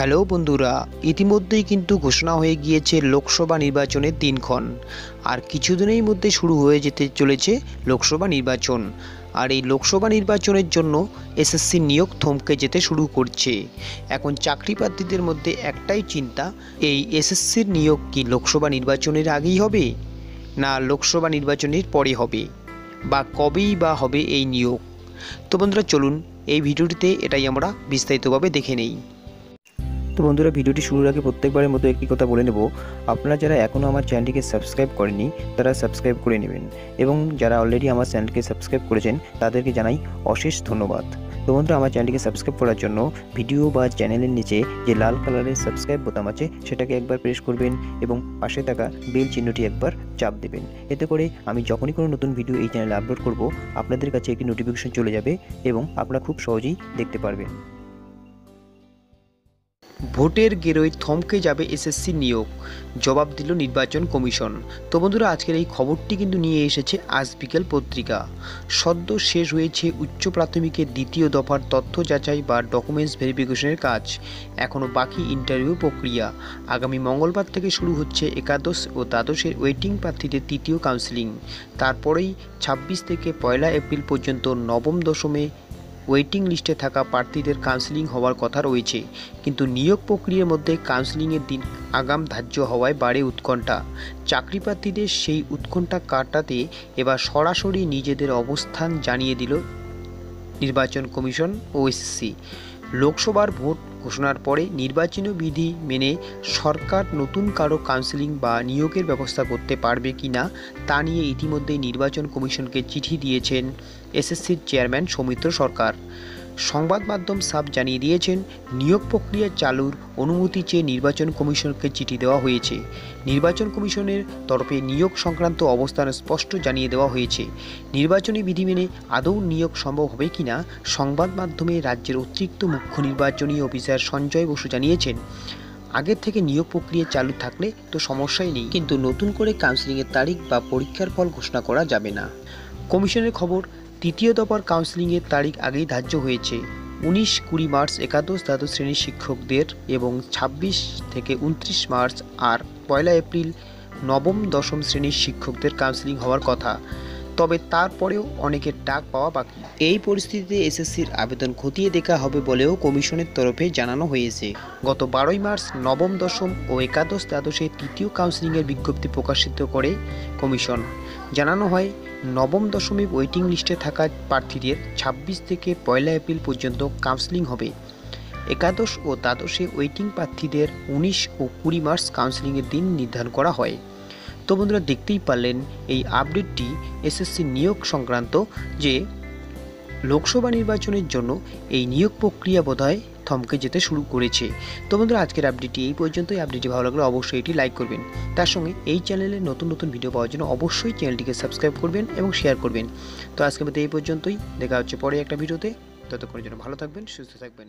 Hello বন্ধুরা, ইতিমধ্যেই কিন্তু ঘোষণা হয়ে গিয়েছে লোকসভা নির্বাচনের দিনক্ষণ। আর কিছুদিনের মধ্যে শুরু হয়ে যেতে চলেছে লোকসভা নির্বাচন। আর এই লোকসভা নির্বাচনের জন্য এসএসসি নিয়োগ থমকে যেতে শুরু করছে। এখন চাকরি প্রার্থীদের মধ্যে একটাই চিন্তা, এই এসএসসির নিয়োগ কি লোকসভা নির্বাচনের আগেই হবে? না লোকসভা নির্বাচনের পরে হবে? বা কবেই বা হবে এই নিয়োগ? তো বন্ধুরা, চলুন এই ভিডিওটিতে এটাই আমরা বিস্তারিতভাবে দেখে নেই। তো বন্ধুরা, ভিডিওটি শুরুর আগে প্রত্যেকবারের মতো একটি কথা বলে নেব। আপনারা যারা এখনও আমার চ্যানেলটিকে সাবস্ক্রাইব করেনি তারা সাবস্ক্রাইব করে নেবেন এবং যারা অলরেডি আমার চ্যানেলকে সাবস্ক্রাইব করেছেন, তাদেরকে জানাই অশেষ ধন্যবাদ। তো বন্ধুরা, আমার চ্যানেলটিকে সাবস্ক্রাইব করার জন্য ভিডিও বা চ্যানেলের নিচে যে লাল কালারের সাবস্ক্রাইব বোতাম আছে, সেটাকে একবার প্রেস করবেন এবং পাশে থাকা বেল চিহ্নটি একবার চাপ দেবেন। এতে করে আমি যখনই কোনো নতুন ভিডিও এই চ্যানেলে আপলোড করব, আপনাদের কাছে একটি নোটিফিকেশন চলে যাবে এবং আপনারা খুব সহজেই দেখতে পারবেন। ভোটের গেরোয় থমকে যাবে এসএসসি নিয়োগ, জবাব দিল নির্বাচন কমিশন। তো বন্ধুরা, আজকের এই খবরটি কিন্তু নিয়ে এসেছে আজ বিকেল পত্রিকা। সদ্য শেষ হয়েছে উচ্চ প্রাথমিকের দ্বিতীয় দফার তথ্য যাচাই বা ডকুমেন্টস ভেরিফিকেশনের কাজ। এখনও বাকি ইন্টারভিউ প্রক্রিয়া। আগামী মঙ্গলবার থেকে শুরু হচ্ছে একাদশ ও দ্বাদশের ওয়েটিং প্রার্থীদের তৃতীয় কাউন্সিলিং। তারপরেই ছাব্বিশ থেকে পয়লা এপ্রিল পর্যন্ত নবম দশমে ওয়েটিং লিস্টে থাকা প্রার্থীদের কাউন্সেলিং হওয়ার কথা রয়েছে। কিন্তু নিয়োগ প্রক্রিয়ার মধ্যে কাউন্সেলিংয়ের দিন আগাম ধার্য হওয়ায় বাড়ে উৎকণ্ঠা। চাকরি প্রার্থীদের সেই উৎকণ্ঠা কাটাতে এবার সরাসরি নিজেদের অবস্থান জানিয়ে দিল নির্বাচন কমিশন ও লোকসভার ভোট ঘোষণার পরে নির্বাচনী বিধি মেনে সরকার নতুন কারও কাউন্সিলিং বা নিয়োগের ব্যবস্থা করতে পারবে কি না, তা নিয়ে ইতিমধ্যেই নির্বাচন কমিশনকে চিঠি দিয়েছেন এসএসসির চেয়ারম্যান সৌমিত্র সরকার। সংবাদ মাধ্যম সাব জানিয়ে দিয়েছেন, নিয়োগ প্রক্রিয়া চালুর অনুমতি চেয়ে নির্বাচন কমিশনকে চিঠি দেওয়া হয়েছে। নির্বাচন কমিশনের তরফে নিয়োগ সংক্রান্ত অবস্থান স্পষ্ট জানিয়ে দেওয়া হয়েছে। নির্বাচনী বিধি মেনে আদৌ নিয়োগ সম্ভব হবে কিনা, সংবাদ মাধ্যমে রাজ্যের অতিরিক্ত মুখ্য নির্বাচনী অফিসার সঞ্জয় বসু জানিয়েছেন, আগের থেকে নিয়োগ প্রক্রিয়া চালু থাকলে তো সমস্যাই নেই, কিন্তু নতুন করে কাউন্সিলিংয়ের তারিখ বা পরীক্ষার ফল ঘোষণা করা যাবে না। কমিশনের খবর তৃতীয় দফার কাউন্সিলিংয়ের তারিখ আগেই ধার্য হয়েছে। উনিশ কুড়ি মার্চ একাদশ দ্বাদশ শ্রেণির শিক্ষকদের এবং ছাব্বিশ থেকে উনত্রিশ মার্চ আর পয়লা এপ্রিল নবম দশম শ্রেণির শিক্ষকদের কাউন্সেলিং হওয়ার কথা। তবে তারপরেও অনেকের ডাক পাওয়া বাকি। এই পরিস্থিতিতে এসএসসির আবেদন খতিয়ে দেখা হবে বলেও কমিশনের তরফে জানানো হয়েছে। গত বারোই মার্চ নবম, দশম ও একাদশ দ্বাদশে তৃতীয় কাউন্সিলিংয়ের বিজ্ঞপ্তি প্রকাশিত করে কমিশন। জানানো হয়, নবম, দশমী ওয়েটিং লিস্টে থাকা প্রার্থীদের ছাব্বিশ থেকে পয়লা এপ্রিল পর্যন্ত কাউন্সিলিং হবে। একাদশ ও দ্বাদশে ওয়েটিং প্রার্থীদের উনিশ ও কুড়ি মার্চ কাউন্সিলিংয়ের দিন নির্ধারণ করা হয়। তো বন্ধুরা দেখতেই পারলেন এই আপডেটটি এসএসসি নিয়োগ সংক্রান্ত যে লোকসভা নির্বাচনের জন্য এই নিয়োগ প্রক্রিয়া বোধহয় থমকে যেতে শুরু করেছে। তো বন্ধুরা, আজকের আপডেটটি এই পর্যন্তই। আপডেটটি ভালো লাগলে অবশ্যই এটি লাইক করবেন। তার সঙ্গে এই চ্যানেলে নতুন নতুন ভিডিও পাওয়ার জন্য অবশ্যই চ্যানেলটিকে সাবস্ক্রাইব করবেন এবং শেয়ার করবেন। তো আজকের মধ্যে এই পর্যন্তই। দেখা হচ্ছে পরে একটা ভিডিওতে। ততক্ষণের জন্য ভালো থাকবেন, সুস্থ থাকবেন।